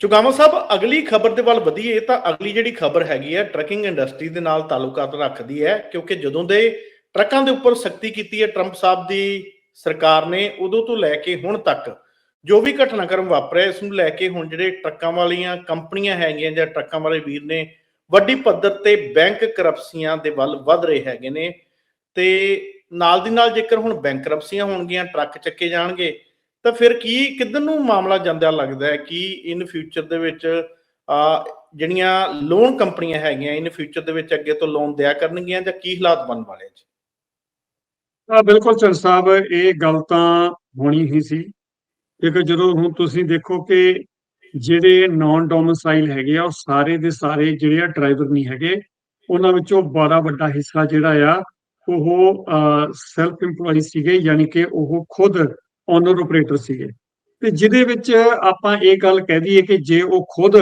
ਚੁਗਾਮਾ ਸਾਹਿਬ, ਅਗਲੀ ਖਬਰ ਦੇ ਵੱਲ ਵਧੀਏ, ਤਾਂ ਅਗਲੀ ਜਿਹੜੀ ਖਬਰ ਹੈਗੀ ਹੈ, ਟਰੱਕਿੰਗ ਇੰਡਸਟਰੀ ਦੇ ਨਾਲ ਤਾਲੁਕਾਤ ਰੱਖਦੀ ਹੈ, ਕਿਉਂਕਿ ਜਦੋਂ ਦੇ ਟਰੱਕਾਂ ਦੇ ਉੱਪਰ ਸਖਤੀ ਕੀਤੀ ਹੈ ਟਰੰਪ ਸਾਹਿਬ ਦੀ ਸਰਕਾਰ ਨੇ, ਉਦੋਂ ਤੋਂ ਲੈ ਕੇ ਹੁਣ ਤੱਕ ਜੋ ਵੀ ਘਟਨਾਕ੍ਰਮ ਵਾਪਰਿਆ, ਇਸ ਨੂੰ ਲੈ ਕੇ ਹੁਣ ਜਿਹੜੇ ਟਰੱਕਾਂ ਵਾਲੀਆਂ ਕੰਪਨੀਆਂ ਹੈਗੀਆਂ ਜਾਂ ਟਰੱਕਾਂ ਵਾਲੇ ਵੀਰ ਨੇ, ਵੱਡੀ ਪੱਧਰ ਤੇ ਬੈਂਕ ਕਰਪਸੀਆਂ ਦੇ ਵੱਲ ਵੱਧ ਰਹੇ ਹੈਗੇ ਨੇ, ਤੇ ਨਾਲ ਦੀ ਨਾਲ ਜੇਕਰ ਹੁਣ ਬੈਂਕ ਕਰਪਸੀਆਂ ਹੋਣਗੀਆਂ, ਟਰੱਕ ਚੱਕੇ ਜਾਣਗੇ ਤਾਂ ਫਿਰ ਕੀ, ਕਿੱਧਰ ਨੂੰ ਮਾਮਲਾ ਜਾਂਦਾ ਲੱਗਦਾ ਹੈ ਕਿ ਇਨ ਫਿਊਚਰ ਦੇ ਵਿੱਚ ਜਿਹੜੀਆਂ ਲੋਨ ਕੰਪਨੀਆਂ ਹੈਗੀਆਂ ਇਨ ਫਿਊਚਰ ਦੇ ਵਿੱਚ ਅੱਗੇ ਤੋਂ ਲੋਨ ਦਿਆ ਕਰਨਗੀਆਂ ਜਾਂ ਕੀ ਹਾਲਾਤ ਬਣਨ ਵਾਲੇ ਜੀ? ਆ ਬਿਲਕੁਲ ਚੰਦ ਸਾਹਿਬ, ਇਹ ਗੱਲ ਤਾਂ ਹੋਣੀ ਹੀ ਸੀ। ਕਿਉਂਕਿ ਜਦੋਂ ਹੁਣ ਤੁਸੀਂ ਦੇਖੋ ਕਿ ਜਿਹੜੇ ਨਾਨ ਡੋਮਿਸਾਈਲ ਹੈਗੇ ਆ, ਉਹ ਸਾਰੇ ਦੇ ਸਾਰੇ ਜਿਹੜੇ ਆ ਡਰਾਈਵਰ ਨਹੀਂ ਹੈਗੇ, ਉਹਨਾਂ ਵਿੱਚੋਂ ਬੜਾ ਵੱਡਾ ਹਿੱਸਾ ਜਿਹੜਾ ਆ, ਉਹ ਸੈਲਫ EMPLOYEE ਸੀਗੇ, ਯਾਨੀ ਕਿ ਉਹ ਖੁਦ ਓਨਰ ਆਪਰੇਟਰ ਸੀਗੇ। ਤੇ ਜਿਹਦੇ ਵਿੱਚ ਆਪਾਂ ਇਹ ਗੱਲ ਕਹਿ ਦਈਏ ਕਿ ਜੇ ਉਹ ਖੁਦ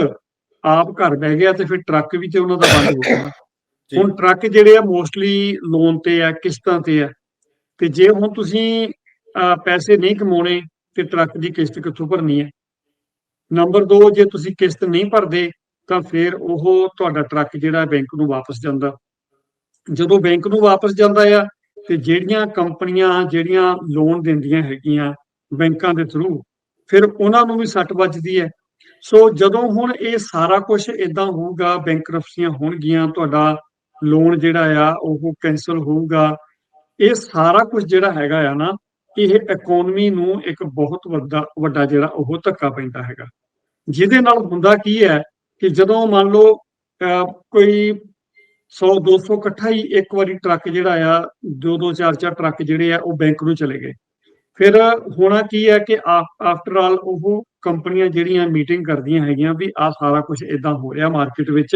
ਆਪ ਘਰ ਬਹਿ ਗਿਆ ਤੇ ਫਿਰ ਟਰੱਕ ਵੀ ਤੇ ਉਹਨਾਂ ਦਾ ਬੰਦ ਹੋ ਗਿਆ। ਹੁਣ ਟਰੱਕ ਜਿਹੜੇ ਆ ਮੋਸਟਲੀ ਲੋਨ ਤੇ ਆ ਕਿਸ਼ਤਾਂ ਤੇ ਆ। ਤੇ ਜੇ ਹੁਣ ਤੁਸੀਂ ਪੈਸੇ ਨਹੀਂ ਕਮਾਉਣੇ ਤੇ ਟਰੱਕ ਦੀ ਕਿਸ਼ਤ ਕਿੱਥੋਂ ਭਰਨੀ ਹੈ? ਨੰਬਰ 2 ਜੇ ਤੁਸੀਂ ਕਿਸ਼ਤ ਨਹੀਂ ਭਰਦੇ ਤਾਂ ਫਿਰ ਉਹ ਤੁਹਾਡਾ ਟਰੱਕ ਜਿਹੜਾ ਬੈਂਕ ਨੂੰ ਵਾਪਸ ਜਾਂਦਾ। ਜਦੋਂ ਬੈਂਕ ਨੂੰ ਵਾਪਸ ਜਾਂਦਾ ਆ ਤੇ ਜਿਹੜੀਆਂ ਕੰਪਨੀਆਂ ਜਿਹੜੀਆਂ ਲੋਨ ਦਿੰਦੀਆਂ ਹੈਗੀਆਂ ਬੈਂਕਾਂ ਦੇ ਥਰੂ ਫਿਰ ਉਹਨਾਂ ਨੂੰ ਵੀ ਸੱਟ ਵੱਜਦੀ ਹੈ। ਸੋ ਜਦੋਂ ਹੁਣ ਇਹ ਸਾਰਾ ਕੁਝ ਇਦਾਂ ਹੋਊਗਾ ਬੈਂਕਰਪਸੀਆਂ ਹੋਣਗੀਆਂ ਤੁਹਾਡਾ ਲੋਨ ਜਿਹੜਾ ਆ ਉਹ ਕੈਨਸਲ ਹੋਊਗਾ। ਇਹ ਸਾਰਾ ਕੁਝ ਜਿਹੜਾ ਹੈਗਾ ਆ ਨਾ ਇਹ ਇਕਨੋਮੀ ਨੂੰ ਇੱਕ ਬਹੁਤ ਵੱਡਾ ਵੱਡਾ ਜਿਹੜਾ ਉਹ ਧੱਕਾ ਪੈਂਦਾ ਹੈਗਾ। ਜਿਹਦੇ ਨਾਲ ਹੁੰਦਾ ਕੀ ਹੈ ਕਿ ਜਦੋਂ ਮੰਨ ਲਓ ਅਹ, ਕੋਈ 100 200 ਇਕੱਠਾ ਹੀ ਇੱਕ ਵਾਰੀ ਟਰੱਕ ਜਿਹੜਾ ਆ, ਦੋ ਦੋ ਚਾਰ ਚਾਰ ਟਰੱਕ ਜਿਹੜੇ ਆ, ਉਹ ਬੈਂਕ ਨੂੰ ਚਲੇ ਗਏ। ਫਿਰ ਹੋਣਾ ਕੀ ਹੈ ਕਿ ਆਫਟਰ ਆਲ ਉਹ ਕੰਪਨੀਆਂ ਜਿਹੜੀਆਂ ਮੀਟਿੰਗ ਕਰਦੀਆਂ ਹੈਗੀਆਂ ਵੀ ਆ ਸਾਰਾ ਕੁਝ ਇਦਾਂ ਹੋ ਰਿਹਾ ਮਾਰਕੀਟ ਵਿੱਚ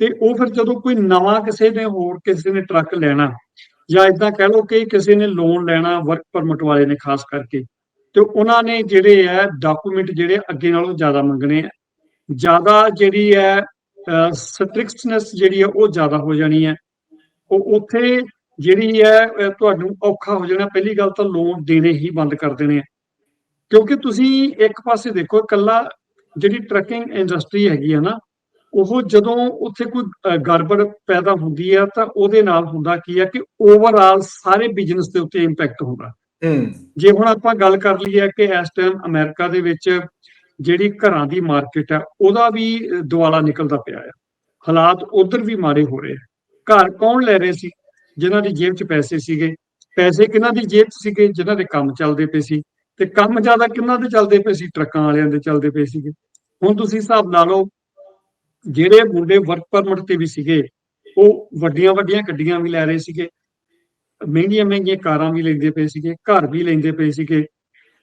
ਤੇ ਉਹ ਫਿਰ ਜਦੋਂ ਕੋਈ ਨਵਾਂ ਕਿਸੇ ਨੇ ਹੋਰ ਕਿਸੇ ਨੇ ਟਰੱਕ ਲੈਣਾ ਜਾਂ ਇਦਾਂ ਕਹਿ ਲਓ ਕਿ ਕਿਸੇ ਨੇ ਲੋਨ ਲੈਣਾ ਵਰਕ ਪਰਮਿਟ ਵਾਲੇ ਨੇ ਖਾਸ ਕਰਕੇ, ਤੇ ਉਹਨਾਂ ਨੇ ਜਿਹੜੇ ਹੈ ਡਾਕੂਮੈਂਟ ਜਿਹੜੇ ਅੱਗੇ ਨਾਲੋਂ ਜ਼ਿਆਦਾ ਮੰਗਣੇ ਆ। ਜ਼ਿਆਦਾ ਜਿਹੜੀ ਹੈ ਸਟ੍ਰਿਕਟਨੈਸ ਜਿਹੜੀ ਹੈ ਉਹ ਜ਼ਿਆਦਾ ਹੋ ਜਾਣੀ ਹੈ। ਉਹ ਉੱਥੇ ਜਿਹੜੀ ਹੈ ਤੁਹਾਨੂੰ ਔਖਾ ਹੋ ਜਾਣਾ। ਪਹਿਲੀ ਗੱਲ ਤਾਂ ਲੋਨ ਦੇਣੇ ਹੀ ਬੰਦ ਕਰ ਦੇਣੇ ਆ। ਕਿਉਂਕਿ ਤੁਸੀਂ ਇੱਕ ਪਾਸੇ ਦੇਖੋ ਇਕੱਲਾ ਜਿਹੜੀ ਟਰੱਕਿੰਗ ਇੰਡਸਟਰੀ ਹੈਗੀ ਆ ਨਾ ਉਹ ਜਦੋਂ ਉੱਥੇ ਕੋਈ ਗੜਬੜ ਪੈਦਾ ਹੁੰਦੀ ਆ ਤਾਂ ਉਹਦੇ ਨਾਲ ਹੁੰਦਾ ਕੀ ਆ ਕਿ ਓਵਰਆਲ ਸਾਰੇ ਬਿਜ਼ਨਸ ਦੇ ਉੱਤੇ ਇੰਪੈਕਟ ਹੁੰਦਾ। ਹੂੰ। ਜੇ ਹੁਣ ਆਪਾਂ ਗੱਲ ਕਰ ਲਈਏ ਕਿ ਇਸ ਟਾਈਮ ਅਮਰੀਕਾ ਦੇ ਵਿੱਚ ਜਿਹੜੀ ਘਰਾਂ ਦੀ ਮਾਰਕੀਟ ਹੈ ਉਹਦਾ ਵੀ ਅਹ, ਦੁਆਲਾ ਨਿਕਲਦਾ ਪਿਆ ਹੈ ਹਾਲਾਤ ਉਧਰ ਵੀ ਮਾੜੇ ਹੋ ਰਹੇ ਆ। ਘਰ ਕੌਣ ਲੈ ਰਹੇ ਸੀ? ਜਿਨ੍ਹਾਂ ਦੀ ਜੇਬ 'ਚ ਪੈਸੇ ਸੀਗੇ। ਪੈਸੇ ਕਿਹਨਾਂ ਦੀ ਜੇਬ 'ਚ ਸੀਗੇ? ਜਿਨ੍ਹਾਂ ਦੇ ਕੰਮ ਚੱਲਦੇ ਪਏ ਸੀ। ਤੇ ਕੰਮ ਜ਼ਿਆਦਾ ਕਿਹਨਾਂ ਦੇ ਚੱਲਦੇ ਪਏ ਸੀ? ਟਰੱਕਾਂ ਵਾਲਿਆਂ ਦੇ ਚੱਲਦੇ ਪਏ ਸੀਗੇ। ਹੁਣ ਤੁਸੀਂ ਹਿਸਾਬ ਲਾ ਲਓ ਜਿਹੜੇ ਮੁੰਡੇ ਵਰਕ ਪਰਮਿਟ ਤੇ ਵੀ ਸੀਗੇ ਉਹ ਵੱਡੀਆਂ ਵੱਡੀਆਂ ਗੱਡੀਆਂ ਵੀ ਲੈ ਰਹੇ ਸੀਗੇ। ਮਹਿੰਗੀਆਂ ਮਹਿੰਗੀਆਂ ਕਾਰਾਂ ਵੀ ਲੈਂਦੇ ਪਏ ਸੀਗੇ ਘਰ ਵੀ ਲੈਂਦੇ ਪਏ ਸੀਗੇ।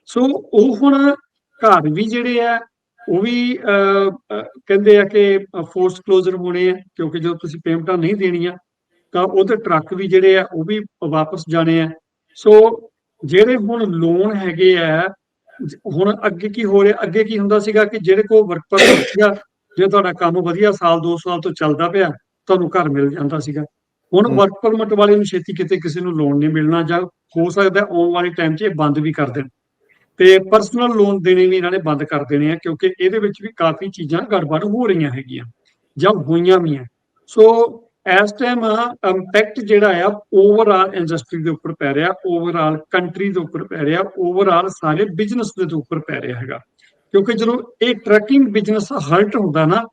ਸੋ ਉਹ ਹੁਣ ਘਰ ਵੀ ਜਿਹੜੇ ਆ ਉਹ ਵੀ ਕਹਿੰਦੇ ਆ ਕਿ ਫੋਰਸ ਕਲੋਜ਼ਰ ਹੋਣੇ ਆ ਕਿਉਂਕਿ ਜਦੋਂ ਤੁਸੀਂ ਪੇਮੈਂਟਾਂ ਨਹੀਂ ਦੇਣੀਆਂ ਤਾਂ ਉਹਦੇ ਟਰੱਕ ਵੀ ਜਿਹੜੇ ਆ ਉਹ ਵੀ ਵਾਪਸ ਜਾਣੇ ਆ। ਸੋ ਜਿਹੜੇ ਹੁਣ ਲੋਨ ਹੈਗੇ ਆ ਹੁਣ ਅੱਗੇ ਕੀ ਹੋ ਰਿਹਾ? ਅੱਗੇ ਕੀ ਹੁੰਦਾ ਸੀਗਾ ਕਿ ਜਿਹੜੇ ਕੋ ਵਰਕ ਪਰਮਿਟ ਸੀਗਾ ਜੇ ਤੁਹਾਡਾ ਕੰਮ ਵਧੀਆ ਸਾਲ 2 ਸਾਲ ਤੋਂ ਚੱਲਦਾ ਪਿਆ ਤੁਹਾਨੂੰ ਘਰ ਮਿਲ ਜਾਂਦਾ ਸੀਗਾ। ਹੁਣ। ਵਰਕ ਪਰਮਿਟ ਵਾਲੇ ਨੂੰ ਛੇਤੀ ਕਿਤੇ ਕਿਸੇ ਨੂੰ ਲੋਨ ਨਹੀਂ ਮਿਲਣਾ ਜਾਂ ਹੋ ਸਕਦਾ ਆਉਣ ਵਾਲੇ ਟਾਈਮ 'ਚ ਇਹ ਬੰਦ ਵੀ ਕਰ ਦੇਣ। ਤੇ ਪਰਸਨਲ ਲੋਨ ਦੇਣੇ ਵੀ ਇਹਨਾਂ ਨੇ ਬੰਦ ਕਰ ਦੇਣੇ ਆ, ਕਿਉਂਕਿ ਇਹਦੇ ਵਿੱਚ ਵੀ ਕਾਫੀ ਚੀਜ਼ਾਂ ਗੜਬੜ ਹੋ ਰਹੀਆਂ ਹੈਗੀਆਂ, ਜਾਂ ਹੋਈਆਂ ਵੀ ਆ। ਸੋ ਇਸ ਟਾਈਮ ਇੰਪੈਕਟ ਜਿਹੜਾ ਆ ਓਵਰਆਲ ਇੰਡਸਟਰੀ ਦੇ ਉੱਪਰ ਪੈ ਰਿਹਾ ਓਵਰਆਲ ਕੰਟਰੀ ਦੇ ਉੱਪਰ ਪੈ ਰਿਹਾ ਓਵਰਆਲ ਸਾਰੇ ਬਿਜ਼ਨਸ ਦੇ ਉੱਪਰ ਪੈ ਰਿਹਾ ਹੈਗਾ। ਕਿਉਂਕਿ ਜਦੋਂ ਇਹ ਟਰੱਕਿੰਗ ਬਿਜ਼ਨਸ ਹਰਟ ਹੁੰਦਾ ਨਾ,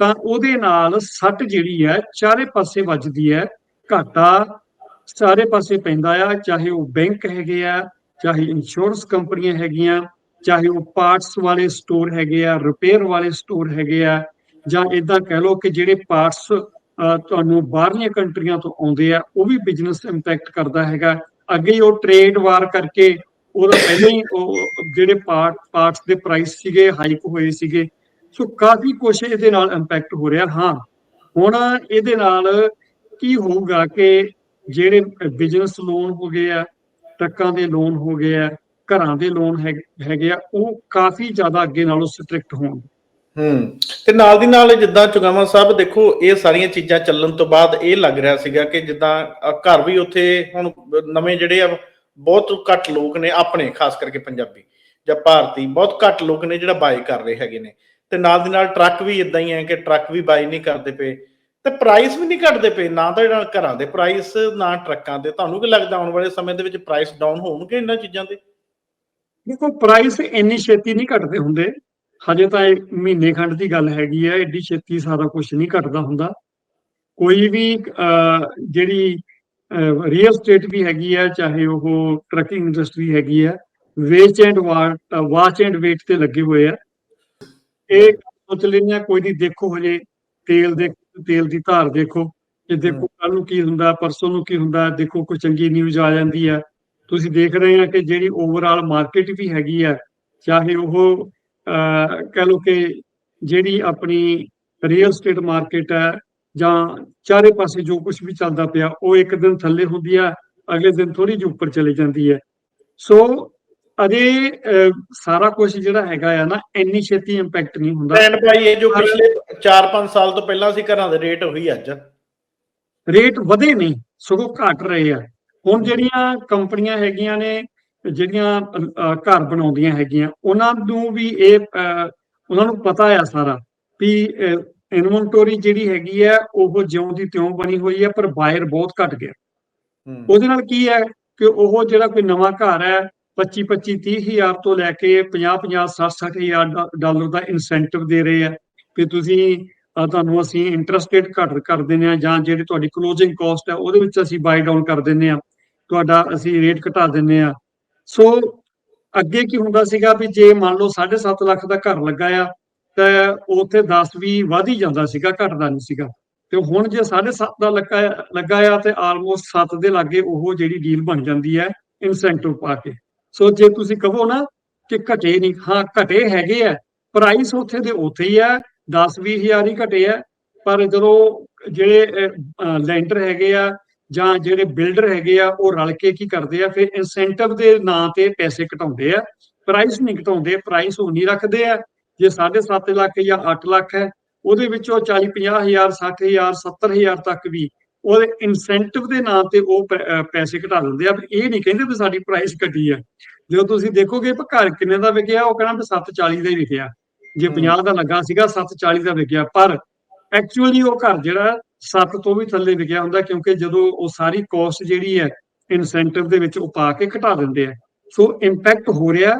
ਤਾਂ ਉਹਦੇ ਨਾਲ ਸੱਟ ਜਿਹੜੀ ਹੈ ਚਾਰੇ ਪਾਸੇ ਵੱਜਦੀ ਹੈ ਘਾਟਾ ਸਾਰੇ ਪਾਸੇ ਪੈਂਦਾ ਆ, ਚਾਹੇ ਉਹ ਬੈਂਕ ਹੈਗੇ ਆ ਚਾਹੇ ਇੰਸ਼ੋਰੈਂਸ ਕੰਪਨੀਆਂ ਹੈਗੀਆਂ, ਚਾਹੇ ਉਹ ਪਾਰਟਸ ਵਾਲੇ ਸਟੋਰ ਹੈਗੇ ਆ ਰਿਪੇਅਰ ਵਾਲੇ ਸਟੋਰ ਹੈਗੇ ਆ, ਜਾਂ ਇਦਾਂ ਕਹਿ ਲਓ ਕਿ ਜਿਹੜੇ ਪਾਰਟਸ ਤੁਹਾਨੂੰ ਬਾਹਰਲੀਆਂ ਕੰਟਰੀਆਂ ਤੋਂ ਆਉਂਦੇ ਆ, ਉਹ ਵੀ ਬਿਜ਼ਨਸ ਇੰਪੈਕਟ ਕਰਦਾ ਹੈਗਾ। ਅੱਗੇ ਹੀ ਉਹ ਟ੍ਰੇਡ ਵਾਰ ਕਰਕੇ ਉਹਦਾ ਪਹਿਲਾਂ ਹੀ ਉਹ ਜਿਹੜੇ ਪਾਰਟ ਪਾਰਟਸ ਦੇ ਪ੍ਰਾਈਸ ਸੀਗੇ ਹਾਈਕ ਹੋਏ ਸੀਗੇ। ਸੋ ਕਾਫੀ ਕੁਛ ਇਹਦੇ ਨਾਲ ਇੰਪੈਕਟ ਹੋ ਰਿਹਾ। ਹਾਂ, ਹੁਣ ਇਹਦੇ ਨਾਲ ਕੀ ਹੋਊਗਾ ਕਿ ਜਿਹੜੇ ਬਿਜ਼ਨਸ ਲੋਨ ਹੋ ਗਏ ਆ ਟਰੱਕਾਂ ਦੇ ਲੋਨ ਹੋ ਗਏ ਆ, ਘਰਾਂ ਦੇ ਲੋਨ ਹੈਗੇ ਆ, ਉਹ ਕਾਫੀ ਜ਼ਿਆਦਾ ਅੱਗੇ ਨਾਲੋਂ ਸਟ੍ਰਿਕਟ ਹੋਣ। ਹੂੰ, ਤੇ ਨਾਲ ਦੀ ਨਾਲ ਜਿੱਦਾਂ ਚੁਗਾਮਾ ਸਾਹਿਬ, ਦੇਖੋ ਇਹ ਸਾਰੀਆਂ ਚੀਜ਼ਾਂ ਚੱਲਣ ਤੋਂ ਬਾਅਦ ਇਹ ਲੱਗ ਰਿਹਾ ਸੀਗਾ ਕਿ ਜਿੱਦਾਂ ਘਰ ਵੀ ਉੱਥੇ ਹੁਣ ਨਵੇਂ ਜਿਹੜੇ ਆ, ਬਹੁਤ ਘੱਟ ਲੋਕ ਨੇ ਆਪਣੇ, ਖਾਸ ਕਰਕੇ ਪੰਜਾਬੀ ਜਾਂ ਭਾਰਤੀ, ਬਹੁਤ ਘੱਟ ਲੋਕ ਨੇ ਜਿਹੜਾ ਬਾਈ ਕਰ ਰਹੇ ਹੈਗੇ ਨੇ। ਤੇ ਨਾਲ ਦੀ ਨਾਲ ਟਰੱਕ ਵੀ ਇਦਾਂ ਹੀ ਹੈ ਕਿ ਟਰੱਕ ਵੀ ਬਾਈ ਨਹੀਂ ਕਰਦੇ ਪਏ। ਤੇ ਪ੍ਰਾਈਸ ਵੀ ਨਹੀਂ ਘਟਦੇ ਪਏ, ਨਾ ਤਾਂ ਇਹਨਾਂ ਘਰਾਂ ਦੇ ਪ੍ਰਾਈਸ ਨਾ ਟਰੱਕਾਂ ਦੇ। ਤੁਹਾਨੂੰ ਕੀ ਲੱਗਦਾ, ਆਉਣ ਵਾਲੇ ਸਮੇਂ ਦੇ ਵਿੱਚ ਪ੍ਰਾਈਸ ਡਾਊਨ ਹੋਣਗੇ ਇਹਨਾਂ ਚੀਜ਼ਾਂ ਦੇ? ਦੇਖੋ ਪ੍ਰਾਈਸ ਇੰਨੀ ਛੇਤੀ ਨਹੀਂ ਘਟਦੇ ਹੁੰਦੇ। ਹਜੇ ਤਾਂ ਇਹ ਮਹੀਨੇ ਖੰਡ ਦੀ ਗੱਲ ਹੈਗੀ ਹੈ ਏਡੀ ਛੇਤੀ ਸਾਰਾ ਕੁਝ ਨਹੀਂ ਘਟਦਾ ਹੁੰਦਾ। ਕੋਈ ਵੀ ਜਿਹੜੀ ਰੀਅਲ ਸਟੇਟ ਵੀ ਹੈਗੀ ਹੈ ਚਾਹੇ ਉਹ ਟਰੱਕਿੰਗ ਇੰਡਸਟਰੀ ਹੈਗੀ ਹੈ ਵੇਚ ਐਂਡ ਵਾਚ ਐਂਡ ਵੇਟ ਤੇ ਲੱਗੇ ਹੋਏ ਆ। ਇਹ ਸੋਚ ਲੈਂਦੇ ਕੋਈ ਨਹੀਂ ਦੇਖੋ ਹਜੇ ਤੇਲ ਦੇ ਤੇਲ ਦੀ ਧਾਰ ਦੇਖੋ ਕਿ ਦੇਖੋ ਕੱਲ ਨੂੰ ਕੀ ਹੁੰਦਾ ਪਰਸੋਂ ਨੂੰ ਕੀ ਹੁੰਦਾ ਦੇਖੋ ਕੋਈ ਚੰਗੀ ਨਿਊਜ਼ ਆ ਜਾਂਦੀ ਹੈ ਤੁਸੀਂ ਦੇਖ ਰਹੇ ਆ ਕਿ ਜਿਹੜੀ ਓਵਰਆਲ ਮਾਰਕੀਟ ਵੀ ਹੈਗੀ ਆ ਚਾਹੇ ਉਹ ਕਹਿ ਲਓ ਕਿ ਜਿਹੜੀ ਆਪਣੀ ਰੀਅਲ ਸਟੇਟ ਮਾਰਕੀਟ ਹੈ ਜਾਂ ਚਾਰੇ ਪਾਸੇ ਜੋ ਕੁਝ ਵੀ ਚੱਲਦਾ ਪਿਆ ਉਹ ਇੱਕ ਦਿਨ ਥੱਲੇ ਹੁੰਦੀ ਆ ਅਗਲੇ ਦਿਨ ਥੋੜੀ ਜਿਹੀ ਉੱਪਰ ਚਲੇ ਜਾਂਦੀ ਹੈ ਸੋ ਅਜੇ ਸਾਰਾ ਕੁਝ ਜਿਹੜਾ ਹੈਗਾ ਆ ਨਾ ਇੰਨੀ ਛੇਤੀ ਇੰਪੈਕਟ ਨਹੀਂ ਹੁੰਦਾ। ਭੈਣ ਭਾਈ ਇਹ ਜੋ ਪਿਛਲੇ 4-5 ਸਾਲ ਤੋਂ ਪਹਿਲਾਂ ਸੀ ਘਰਾਂ ਦੇ ਰੇਟ ਉਹੀ ਅੱਜ। ਰੇਟ ਵਧੇ ਨਹੀਂ ਸਗੋਂ ਘਟ ਰਹੇ ਆ। ਹੁਣ ਜਿਹੜੀਆਂ ਕੰਪਨੀਆਂ ਹੈਗੀਆਂ ਨੇ ਜਿਹੜੀਆਂ ਘਰ ਬਣਾਉਂਦੀਆਂ ਹੈਗੀਆਂ ਉਹਨਾਂ ਨੂੰ ਵੀ ਇਹ ਉਹਨਾਂ ਨੂੰ ਪਤਾ ਆ ਸਾਰਾ ਵੀ ਇਨਵੈਂਟਰੀ ਜਿਹੜੀ ਹੈਗੀ ਹੈ ਉਹ ਜਿਉਂ ਦੀ ਤਿਉਂ ਬਣੀ ਹੋਈ ਹੈ ਪਰ ਬਾਇਰ ਬਹੁਤ ਘਟ ਗਿਆ। ਉਹਦੇ ਨਾਲ ਕੀ ਹੈ ਕਿ ਉਹ ਜਿਹੜਾ ਕੋਈ ਨਵਾਂ ਘਰ ਹੈ 25 25 30 ਹਜ਼ਾਰ ਤੋਂ ਲੈ ਕੇ 50 50 60 60 ਹਜ਼ਾਰ ਡਾ- ਡਾਲਰ ਦਾ ਇਨਸੈਂਟਿਵ ਦੇ ਰਹੇ ਆ। ਕਿ ਤੁਸੀਂ ਤੁਹਾਨੂੰ ਅਸੀਂ ਇੰਟਰਸਟ ਰੇਟ ਘੱਟ ਕਰ ਦਿੰਦੇ ਆ ਜਾਂ ਜਿਹੜੀ ਤੁਹਾਡੀ ਕਲੋਜ਼ਿੰਗ ਕਾਸਟ ਹੈ ਉਹਦੇ ਵਿੱਚ ਅਸੀਂ ਬਾਈ ਡਾਊਨ ਕਰ ਦਿੰਦੇ ਆ। ਤੁਹਾਡਾ ਅਸੀਂ ਰੇਟ ਘਟਾ ਦਿੰਦੇ ਆ। ਸੋ ਅੱਗੇ ਕੀ ਹੁੰਦਾ ਸੀਗਾ ਵੀ ਜੇ ਮੰਨ ਲਓ 7.5 ਲੱਖ ਦਾ ਘਰ ਲੱਗਾ ਆ, ਤਾਂ ਉੱਥੇ 10 ਵੀ ਵਧ ਹੀ ਜਾਂਦਾ ਸੀਗਾ ਘਟਦਾ ਨਹੀਂ ਸੀਗਾ। ਤੇ ਹੁਣ ਜੇ 7.5 ਦਾ ਲੱਗਾ ਲੱਗਾ ਆ, ਤੇ ਆਲਮੋਸਟ 7 ਦੇ ਲਾਗੇ ਉਹ ਜਿਹੜੀ ਡੀਲ ਬਣ ਜਾਂਦੀ ਹੈ ਇਨਸੈਂਟਿਵ ਪਾ ਕੇ। ਸੋ ਜੇ ਤੁਸੀਂ ਕਹੋ ਨਾ ਕਿ ਘਟੇ ਨਹੀਂ, ਹਾਂ, ਘਟੇ ਹੈਗੇ ਆ ਪ੍ਰਾਈਸ ਉੱਥੇ ਦੇ ਉੱਥੇ ਹੀ ਆ 10 20 ਹਜ਼ਾਰ ਹੀ ਘਟੇ ਆ, ਪਰ ਜਦੋਂ ਜਿਹੜੇ ਲੈਂਡਰ ਹੈਗੇ ਆ ਜਾਂ ਜਿਹੜੇ ਬਿਲਡਰ ਹੈਗੇ ਆ, ਉਹ ਰਲ ਕੇ ਕੀ ਕਰਦੇ ਆ, ਫਿਰ ਇਨਸੈਂਟਿਵ ਦੇ ਨਾਂ ਤੇ ਪੈਸੇ ਘਟਾਉਂਦੇ ਆ ਪ੍ਰਾਈਸ ਨਹੀਂ ਘਟਾਉਂਦੇ ਪ੍ਰਾਈਸ ਉਹ ਨਹੀਂ ਰੱਖਦੇ ਆ, ਜੇ 7.5 ਲੱਖ ਜਾਂ 8 ਲੱਖ ਹੈ, ਉਹਦੇ ਵਿੱਚੋਂ 40 50 ਹਜ਼ਾਰ 60 ਹਜ਼ਾਰ 70 ਹਜ਼ਾਰ ਤੱਕ ਵੀ ਉਹਦੇ ਇਨਸੈਂਟਿਵ ਦੇ ਨਾਂ ਤੇ ਉਹ ਪੈਸੇ ਘਟਾ ਦਿੰਦੇ ਆ। ਇਹ ਨਹੀਂ ਕਹਿੰਦੇ ਵੀ ਸਾਡੀ ਪ੍ਰਾਈਸ ਘਟੀ ਆ। ਜਦੋਂ ਤੁਸੀਂ ਦੇਖੋਗੇ ਵੀ ਘਰ ਕਿੰਨੇ ਦਾ ਵਿਕਿਆ ਉਹ ਕਹਿੰਦਾ ਵੀ 740 ਦਾ ਹੀ ਵਿਕਿਆ। ਜੇ 50 ਦਾ ਲੱਗਾ ਸੀਗਾ 740 ਦਾ ਵਿਕਿਆ। ਪਰ ਐਕਚੁਅਲੀ ਉਹ ਘਰ ਜਿਹੜਾ 7 ਤੋਂ ਵੀ ਥੱਲੇ ਵਿਕਿਆ ਹੁੰਦਾ ਕਿਉਂਕਿ ਜਦੋਂ ਉਹ ਸਾਰੀ ਕਾਸਟ ਜਿਹੜੀ ਹੈ ਇਨਸੈਂਟਿਵ ਦੇ ਵਿੱਚ ਉਹ ਪਾ ਕੇ ਘਟਾ ਦਿੰਦੇ ਆ। ਸੋ ਇੰਪੈਕਟ ਹੋ ਰਿਹਾ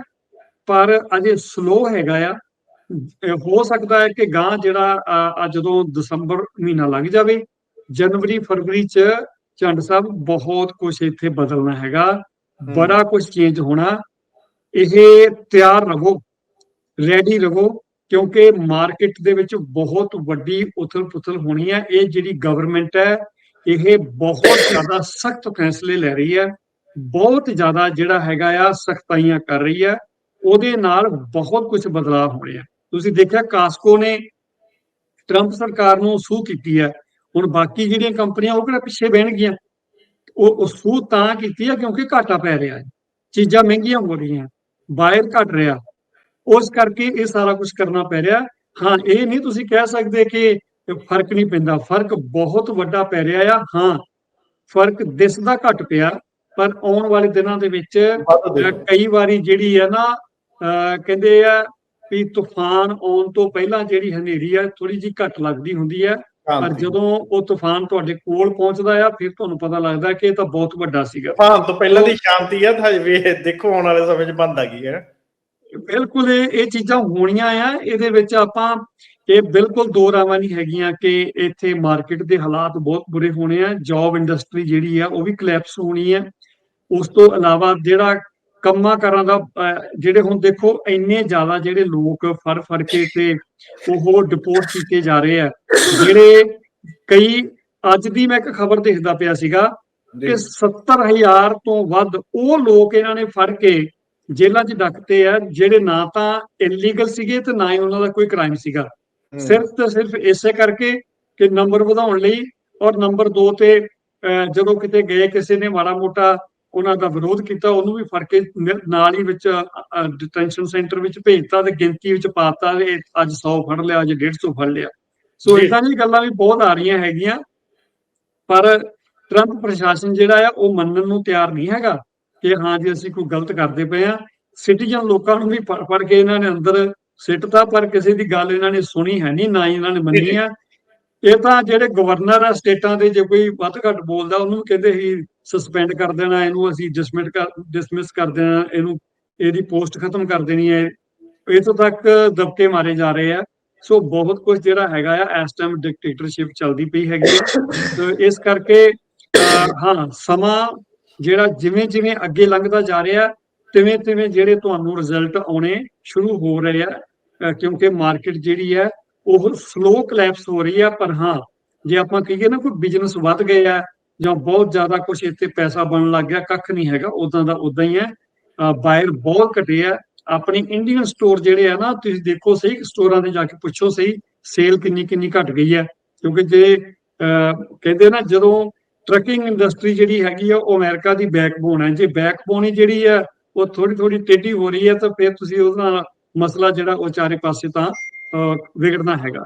ਪਰ ਅਜੇ ਸਲੋ ਹੈਗਾ ਆ। ਹੋ ਸਕਦਾ ਹੈ ਕਿ ਗਾਂ ਜਿਹੜਾ ਆ ਜਦੋਂ ਦਸੰਬਰ ਮਹੀਨਾ ਲੰਘ ਜਾਵੇ। ਜਨਵਰੀ ਫਰਵਰੀ ਚ ਚੰਡ ਸਾਹਿਬ ਬਹੁਤ ਕੁਝ ਇੱਥੇ ਬਦਲਣਾ ਹੈਗਾ। ਬੜਾ ਕੁਝ ਚੇਂਜ ਹੋਣਾ। ਇਹ ਤਿਆਰ ਰਹੋ ਰੈਡੀ ਰਹੋ ਕਿਉਂਕਿ ਮਾਰਕੀਟ ਦੇ ਵਿੱਚ ਬਹੁਤ ਵੱਡੀ ਉਥਲ-ਪੁਥਲ ਹੋਣੀ ਹੈ। ਇਹ ਜਿਹੜੀ ਗਵਰਨਮੈਂਟ ਹੈ ਇਹ ਬਹੁਤ ਜ਼ਿਆਦਾ ਸਖਤ ਫੈਸਲੇ ਲੈ ਰਹੀ ਹੈ। ਬਹੁਤ ਜ਼ਿਆਦਾ ਜਿਹੜਾ ਹੈਗਾ ਆ ਸਖਤਾਈਆਂ ਕਰ ਰਹੀ ਹੈ। ਉਹਦੇ ਨਾਲ ਬਹੁਤ ਕੁਝ ਬਦਲਾਅ ਹੋਣੇ ਆ ਤੁਸੀਂ ਦੇਖਿਆ ਕਾਸਕੋ ਨੇ ਟਰੰਪ ਸਰਕਾਰ ਨੂੰ ਸੂਹ ਕੀਤੀ ਹੈ। ਹੁਣ ਬਾਕੀ ਜਿਹੜੀਆਂ ਕੰਪਨੀਆਂ ਉਹ ਕਿਹੜਾ ਪਿੱਛੇ ਬਹਿਣਗੀਆਂ ਉਹ ਉਹ ਸੂਹ ਤਾਂ ਕੀਤੀ ਹੈ ਕਿਉਂਕਿ ਘਾਟਾ ਪੈ ਰਿਹਾ ਹੈ। ਚੀਜ਼ਾਂ ਮਹਿੰਗੀਆਂ ਹੋ ਰਹੀਆਂ। ਬਾਇਰ ਘਟ ਰਿਹਾ। ਉਸ ਕਰਕੇ ਇਹ ਸਾਰਾ ਕੁਝ ਕਰਨਾ ਪੈ ਰਿਹਾ। ਹਾਂ ਇਹ ਨਹੀਂ ਤੁਸੀਂ ਕਹਿ ਸਕਦੇ ਕਿ ਫ਼ਰਕ ਨਹੀਂ ਪੈਂਦਾ। ਫ਼ਰਕ ਬਹੁਤ ਵੱਡਾ ਪੈ ਰਿਹਾ ਆ। ਹਾਂ ਫ਼ਰਕ ਦਿਸਦਾ ਘਟ ਪਿਆ ਪਰ ਆਉਣ ਵਾਲੇ ਦਿਨਾਂ ਦੇ ਵਿੱਚ ਕਈ ਵਾਰੀ ਜਿਹੜੀ ਹੈ ਨਾ ਕਹਿੰਦੇ ਆ ਵੀ ਤੂਫਾਨ ਆਉਣ ਤੋਂ ਪਹਿਲਾਂ ਜਿਹੜੀ ਹਨੇਰੀ ਆ ਥੋੜੀ ਜਿਹੀ ਘੱਟ ਲੱਗਦੀ ਹੁੰਦੀ ਹੈ। ਪਰ ਜਦੋਂ ਉਹ ਤੂਫਾਨ ਤੁਹਾਡੇ ਕੋਲ ਪਹੁੰਚਦਾ ਆ ਫਿਰ ਤੁਹਾਨੂੰ ਪਤਾ ਲੱਗਦਾ ਕਿ ਇਹ ਤਾਂ ਬਹੁਤ ਵੱਡਾ ਸੀਗਾ। ਤੂਫਾਨ ਤੋਂ ਪਹਿਲਾਂ ਦੀ ਸ਼ਾਂਤੀ ਆ ਤਾਂ ਵੀ ਦੇਖੋ ਆਉਣ ਵਾਲੇ ਸਮੇਂ 'ਚ ਬਣਦਾ ਕੀ ਹੈ। ਬਿਲਕੁਲ ਇਹ ਚੀਜ਼ਾਂ ਹੋਣੀਆਂ ਆ। ਇਹਦੇ ਵਿੱਚ ਆਪਾਂ ਇਹ ਬਿਲਕੁਲ ਦੋ ਰਾਵਾਂ ਨਹੀਂ ਹੈਗੀਆਂ ਕਿ ਇੱਥੇ ਮਾਰਕੀਟ ਦੇ ਹਾਲਾਤ ਬਹੁਤ ਬੁਰੇ ਹੋਣੇ ਆ। ਜੌਬ ਇੰਡਸਟਰੀ ਜਿਹੜੀ ਆ ਉਹ ਵੀ ਕਲੈਪਸ ਹੋਣੀ ਹੈ ਉਸ ਤੋਂ ਇਲਾਵਾ ਜਿਹੜਾ ਕੰਮਾਂ ਕਾਰਾਂ ਦਾ ਜਿਹੜੇ ਹੁਣ ਦੇਖੋ ਇੰਨੇ ਜ਼ਿਆਦਾ ਜਿਹੜੇ ਲੋਕ ਫੜ ਫੜ ਕੇ ਤੇ ਉਹ ਡਿਪੋਰਟ ਕੀਤੇ ਜਾ ਰਹੇ ਆ। ਜਿਹੜੇ ਕਈ ਅੱਜ ਦੀ ਮੈਂ ਇੱਕ ਖਬਰ ਦੇਖਦਾ ਪਿਆ ਸੀਗਾ ਕਿ 70000 ਤੋਂ ਵੱਧ ਉਹ ਲੋਕ ਇਹਨਾਂ ਨੇ ਫੜ ਕੇ ਜੇਲ੍ਹਾਂ 'ਚ ਡੱਕਤੇ ਆ ਜਿਹੜੇ ਨਾ ਤਾਂ ਇਲੀਗਲ ਸੀਗੇ ਤੇ ਨਾ ਹੀ ਉਹਨਾਂ ਦਾ ਕੋਈ ਕ੍ਰਾਈਮ ਸੀਗਾ। ਸਿਰਫ ਤੇ ਸਿਰਫ ਇਸੇ ਕਰਕੇ ਕਿ ਨੰਬਰ ਵਧਾਉਣ ਲਈ ਔਰ ਨੰਬਰ 2 ਤੇ ਜਦੋਂ ਕਿਤੇ ਗਏ ਕਿਸੇ ਨੇ ਮਾੜਾ ਮੋਟਾ ਉਹਨਾਂ ਦਾ ਵਿਰੋਧ ਕੀਤਾ ਉਹਨੂੰ ਵੀ ਫੜ ਕੇ ਨਾਲ ਹੀ ਵਿੱਚ ਡਿਟੈਂਸ਼ਨ ਸੈਂਟਰ ਵਿੱਚ ਭੇਜਤਾ ਤੇ ਗਿਣਤੀ ਵਿੱਚ ਪਾਤਾ ਅੱਜ 100 ਫੜ ਲਿਆ ਅੱਜ 150 ਫੜ ਲਿਆ। ਸੋ। ਇਦਾਂ ਦੀਆਂ ਗੱਲਾਂ ਵੀ ਬਹੁਤ ਆ ਰਹੀਆਂ ਹੈਗੀਆਂ ਪਰ ਟਰੰਪ ਪ੍ਰਸ਼ਾਸਨ ਜਿਹੜਾ ਆ ਉਹ ਮੰਨਣ ਨੂੰ ਤਿਆਰ ਨਹੀਂ ਹੈਗਾ ਕਿ ਹਾਂ ਜੀ ਅਸੀਂ ਕੋਈ ਗਲਤ ਕਰਦੇ ਪਏ ਆ ਸਿਟੀਜ਼ਨ ਲੋਕਾਂ ਨੂੰ ਵੀ ਫੜ ਫੜ ਕੇ ਇਹਨਾਂ ਨੇ ਅੰਦਰ ਸਿੱਟਤਾ ਪਰ ਕਿਸੇ ਦੀ ਗੱਲ ਇਹਨਾਂ ਨੇ ਸੁਣੀ ਹੈ ਨਹੀਂ ਨਾ ਹੀ ਇਹਨਾਂ ਨੇ ਮੰਨੀ ਆ। ਇਹ ਤਾਂ ਜਿਹੜੇ ਗਵਰਨਰ ਆ ਸਟੇਟਾਂ ਦੇ ਜੇ ਕੋਈ ਵੱਧ ਘੱਟ ਬੋਲਦਾ ਉਹਨੂੰ ਕਹਿੰਦੇ ਸੀ ਸਸਪੈਂਡ ਕਰ ਦੇਣਾ, ਇਹਨੂੰ ਅਸੀਂ ਡਿਸਮਿਸ ਕਰ ਡਿਸਮਿਸ ਕਰ ਦੇਣਾ, ਇਹਨੂੰ, ਇਹਦੀ ਪੋਸਟ ਖਤਮ ਕਰ ਦੇਣੀ ਹੈ। ਇਥੋਂ ਤੱਕ ਦਬਕੇ ਮਾਰੇ ਜਾ ਰਹੇ ਆ। ਸੋ ਬਹੁਤ ਕੁਝ ਜਿਹੜਾ ਹੈਗਾ ਆ, ਇਸ ਟਾਈਮ ਡਿਕਟੇਟਰਸ਼ਿਪ ਚੱਲਦੀ ਪਈ ਹੈਗੀ ਹੈ ਇਸ ਕਰਕੇ ਹਾਂ, ਸਮਾਂ ਜਿਹੜਾ ਜਿਵੇਂ ਜਿਵੇਂ ਅੱਗੇ ਲੰਘਦਾ ਜਾ ਰਿਹਾ ਤਿਵੇਂ ਤਿਵੇਂ ਜਿਹੜੇ ਤੁਹਾਨੂੰ ਰਿਜ਼ਲਟ ਆਉਣੇ ਸ਼ੁਰੂ ਹੋ ਰਹੇ ਆ ਕਿਉਂਕਿ ਮਾਰਕੀਟ ਜਿਹੜੀ ਹੈ ਉਹ ਸਲੋ ਕਲੈਪਸ ਹੋ ਰਹੀ ਆ। ਪਰ ਹਾਂ, ਜੇ ਆਪਾਂ ਕਹੀਏ ਨਾ ਕੋਈ ਬਿਜ਼ਨਸ ਵੱਧ ਗਏ ਆ ਜਾਂ ਬਹੁਤ ਜ਼ਿਆਦਾ ਕੁਝ ਇੱਥੇ ਪੈਸਾ ਬਣਨ ਲੱਗ ਗਿਆ ਕੱਖ ਨਹੀਂ ਹੈਗਾ ਉਦਾਂ ਦਾ ਉਦਾਂ ਹੀ ਹੈ। ਬਾਇਰ ਬਹੁਤ ਘਟੇ ਆ। ਆਪਣੀ ਇੰਡੀਅਨ ਸਟੋਰ ਜਿਹੜੇ ਆ ਨਾ ਤੁਸੀਂ ਦੇਖੋ ਸਹੀ ਸਟੋਰਾਂ ਤੇ ਜਾ ਕੇ ਪੁੱਛੋ ਸਹੀ ਸੇਲ ਕਿੰਨੀ ਕਿੰਨੀ ਘਟ ਗਈ ਹੈ। ਕਿਉਂਕਿ ਜੇ ਅਹ, ਕਹਿੰਦੇ ਨਾ ਜਦੋਂ ਟਰੱਕਿੰਗ ਇੰਡਸਟਰੀ ਜਿਹੜੀ ਹੈਗੀ ਆ ਉਹ ਅਮਰੀਕਾ ਦੀ ਬੈਕਬੋਨ ਹੈ। ਜੇ ਬੈਕਬੋਨ ਹੀ ਜਿਹੜੀ ਆ ਉਹ ਥੋੜੀ ਥੋੜੀ ਟੇਢੀ ਹੋ ਰਹੀ ਹੈ ਤਾਂ ਫਿਰ ਤੁਸੀਂ ਉਹਦਾ ਮਸਲਾ ਜਿਹੜਾ ਉਹ ਚਾਰੇ ਪਾਸੇ ਤਾਂ ਅਹ, ਵਿਗੜਨਾ ਹੈਗਾ।